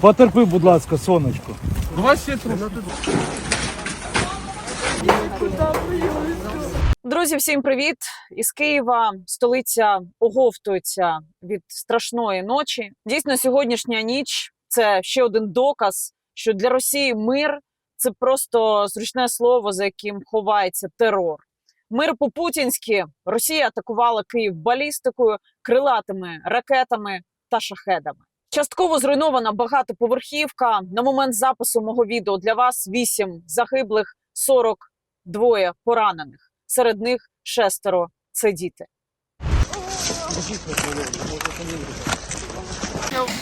Потерпи, будь ласка, сонечко. Давай ще трохи. Друзі, всім привіт! Із Києва столиця оговтується від страшної ночі. Дійсно, сьогоднішня ніч це ще один доказ, що для Росії мир це просто зручне слово, за яким ховається терор. Мир по-путінськи Росія атакувала Київ балістикою, крилатими ракетами та шахедами. Частково зруйнована багатоповерхівка. На момент запису мого відео для вас 8 загиблих, 42 поранених. Серед них шестеро це діти.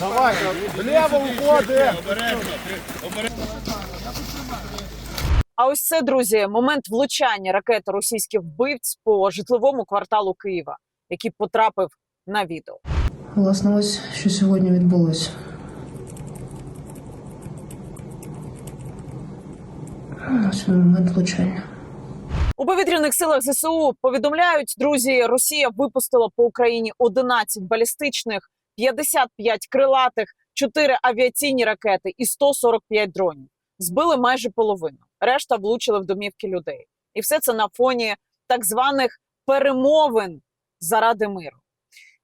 Давай, вліво уходи. А ось це, друзі, момент влучання ракети російських вбивць по житловому кварталу Києва, який потрапив на відео. Власне, ось що сьогодні відбулося. Ось момент влучання. У повітряних силах ЗСУ повідомляють, друзі, Росія випустила по Україні 11 балістичних, 55 крилатих, 4 авіаційні ракети і 145 дронів. Збили майже половину. Решта влучили в домівки людей. І все це на фоні так званих перемовин заради миру.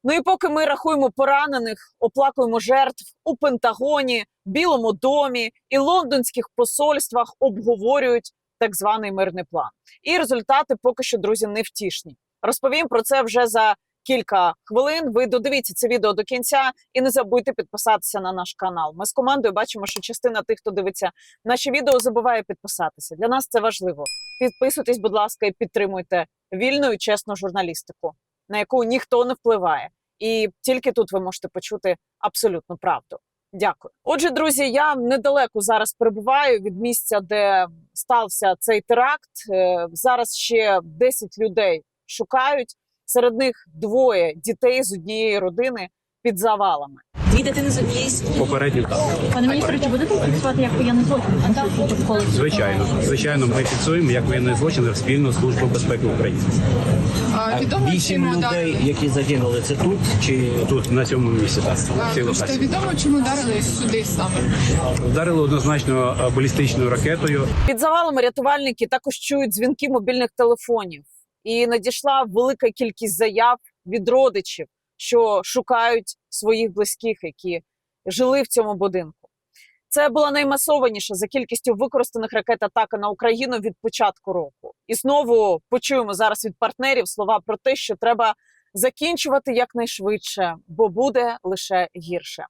Ну і поки ми рахуємо поранених, оплакуємо жертв у Пентагоні, Білому домі і лондонських посольствах обговорюють так званий мирний план. І результати поки що, друзі, невтішні. Розповім про це вже за кілька хвилин. Ви додивіться це відео до кінця і не забудьте підписатися на наш канал. Ми з командою бачимо, що частина тих, хто дивиться наші відео, забуває підписатися. Для нас це важливо. Підписуйтесь, будь ласка, і підтримуйте вільну і чесну журналістику, на яку ніхто не впливає. І тільки тут ви можете почути абсолютну правду. Дякую. Отже, друзі, я недалеко зараз перебуваю від місця, де стався цей теракт. Е, Зараз ще 10 людей шукають. Серед них двоє дітей з однієї родини під завалами. Дитини з однієї сім'ї. Попередньо так. Пане міністре, чи будете працювати як воєнний злочин? Звичайно, звичайно, ми фіксуємо як воєнний злочин спільно з службою безпеки України. А, Відомо, Вісім людей, ударили? які загинули, це тут чи Тут на цьому місці так. А, Слушайте, локації. відомо, чому ударили сюди саме? Вдарили однозначно е, балістичною ракетою. Під завалами рятувальники також чують дзвінки мобільних телефонів, і надійшла велика кількість заяв від родичів, що шукають своїх близьких, які жили в цьому будинку. Це була наймасованіша за кількістю використаних ракет атака на Україну від початку року. І знову почуємо зараз від партнерів слова про те, що треба закінчувати якнайшвидше, бо буде лише гірше.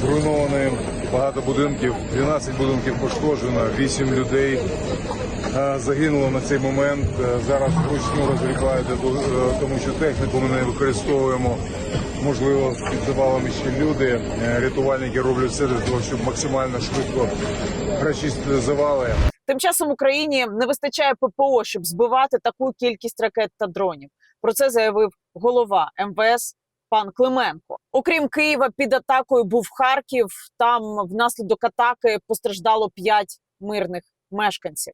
Зруйновано багато будинків, 12 будинків пошкоджено, 8 людей загинуло на цей момент. Е, Зараз вручну розгрібають, е, тому що техніку ми не використовуємо. Можливо, під завалами ще люди. Е, Рятувальники роблять все для того, щоб максимально швидко розчистити завали. Тим часом Україні не вистачає ППО, щоб збивати таку кількість ракет та дронів. Про це заявив голова МВС пан Клименко. Окрім Києва, під атакою був Харків. Там внаслідок атаки постраждало п'ять мирних мешканців.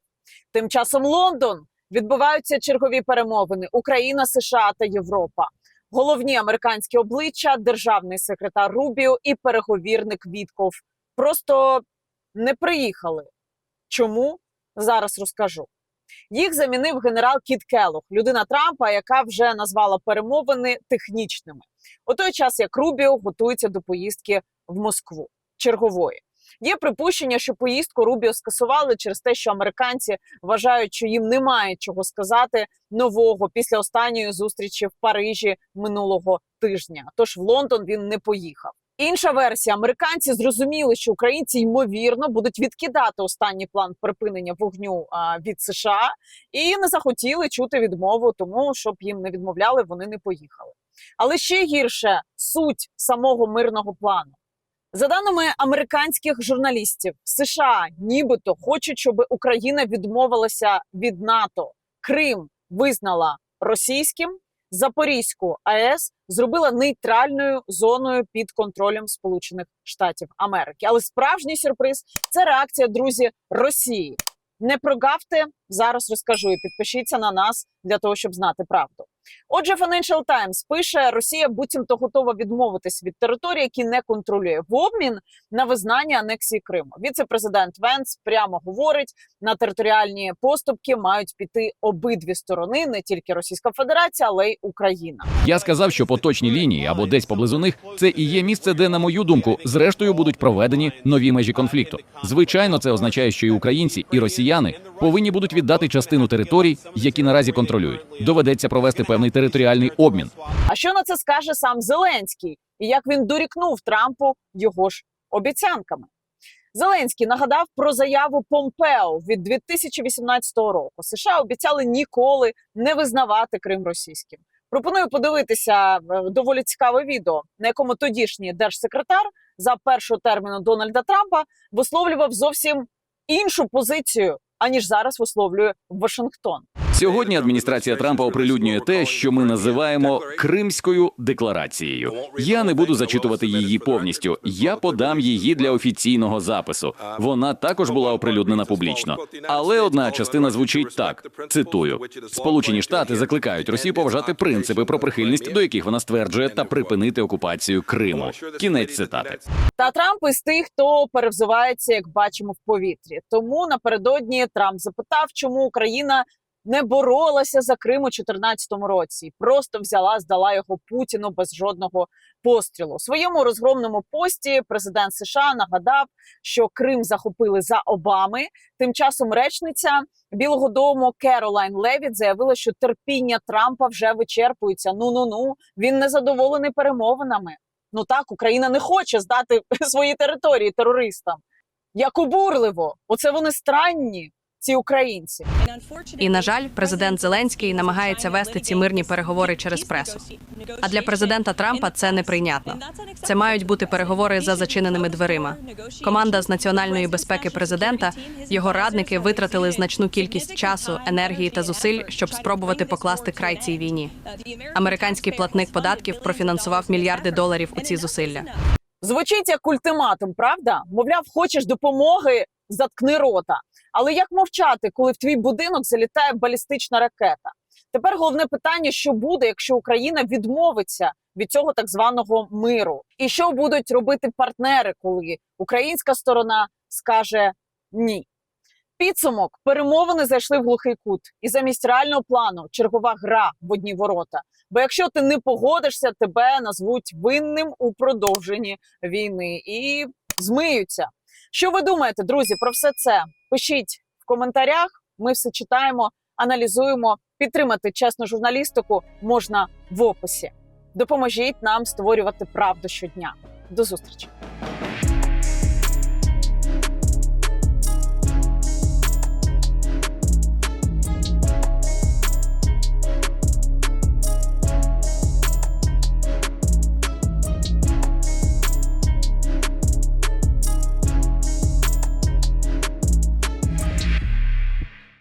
Тим часом Лондон відбуваються чергові перемовини Україна, США та Європа. Головні американські обличчя, державний секретар Рубіо і переговірник Вітков просто не приїхали. Чому зараз розкажу? Їх замінив генерал Кіт Келлог, людина Трампа, яка вже назвала перемовини технічними. У той час як Рубіо готується до поїздки в Москву чергової. Є припущення, що поїздку Рубіо скасували через те, що американці вважають, що їм немає чого сказати нового після останньої зустрічі в Парижі минулого тижня. Тож в Лондон він не поїхав. Інша версія: американці зрозуміли, що українці ймовірно будуть відкидати останній план припинення вогню а, від США і не захотіли чути відмову, тому щоб їм не відмовляли, вони не поїхали. Але ще гірше суть самого мирного плану. За даними американських журналістів, США нібито хочуть, щоб Україна відмовилася від НАТО. Крим визнала російським. Запорізьку АЕС зробила нейтральною зоною під контролем Сполучених Штатів Америки. Але справжній сюрприз це реакція друзі Росії. Не прогавте зараз. Розкажу і підпишіться на нас для того, щоб знати правду. Отже, Financial Times пише: Росія буцімто готова відмовитись від території, які не контролює в обмін на визнання анексії Криму. Віце-президент Венс прямо говорить: на територіальні поступки мають піти обидві сторони, не тільки Російська Федерація, але й Україна. Я сказав, що поточні лінії або десь поблизу них це і є місце, де, на мою думку, зрештою будуть проведені нові межі конфлікту. Звичайно, це означає, що і українці, і росіяни повинні будуть віддати частину територій, які наразі контролюють. Доведеться провести певний територіальний обмін. А що на це скаже сам Зеленський? І як він дорікнув Трампу його ж обіцянками? Зеленський нагадав про заяву Помпео від 2018 року. США обіцяли ніколи не визнавати Крим російським. Пропоную подивитися е, доволі цікаве відео, на якому тодішній держсекретар за першого терміну Дональда Трампа висловлював зовсім іншу позицію, аніж зараз висловлює Вашингтон. Сьогодні адміністрація Трампа оприлюднює те, що ми називаємо Кримською декларацією. Я не буду зачитувати її повністю. Я подам її для офіційного запису. Вона також була оприлюднена публічно. Але одна частина звучить так: цитую: Сполучені Штати закликають Росію поважати принципи про прихильність, до яких вона стверджує, та припинити окупацію Криму. Кінець цитати. Та Трамп із тих, хто перевзувається, як бачимо, в повітрі. Тому напередодні Трамп запитав, чому Україна не боролася за Крим у 2014 році, просто взяла, здала його Путіну без жодного пострілу. У своєму розгромному пості президент США нагадав, що Крим захопили за Обами. Тим часом речниця Білого Дому Керолайн Левіт заявила, що терпіння Трампа вже вичерпується. Ну ну ну він не задоволений перемовинами. Ну так, Україна не хоче здати свої території терористам. Як обурливо, оце вони странні, ці українці. І на жаль, президент Зеленський намагається вести ці мирні переговори через пресу. А для президента Трампа це неприйнятно. Це мають бути переговори за зачиненими дверима. Команда з національної безпеки президента, його радники витратили значну кількість часу, енергії та зусиль, щоб спробувати покласти край цій війні. Американський платник податків профінансував мільярди доларів у ці зусилля. Звучить як ультиматум, правда? Мовляв, хочеш допомоги, заткни рота. Але як мовчати, коли в твій будинок залітає балістична ракета? Тепер головне питання: що буде, якщо Україна відмовиться від цього так званого миру, і що будуть робити партнери, коли українська сторона скаже ні? Підсумок перемовини зайшли в глухий кут, і замість реального плану чергова гра в одні ворота. Бо якщо ти не погодишся, тебе назвуть винним у продовженні війни і змиються. Що ви думаєте, друзі, про все це? Пишіть в коментарях. Ми все читаємо, аналізуємо. Підтримати чесну журналістику можна в описі. Допоможіть нам створювати правду щодня. До зустрічі.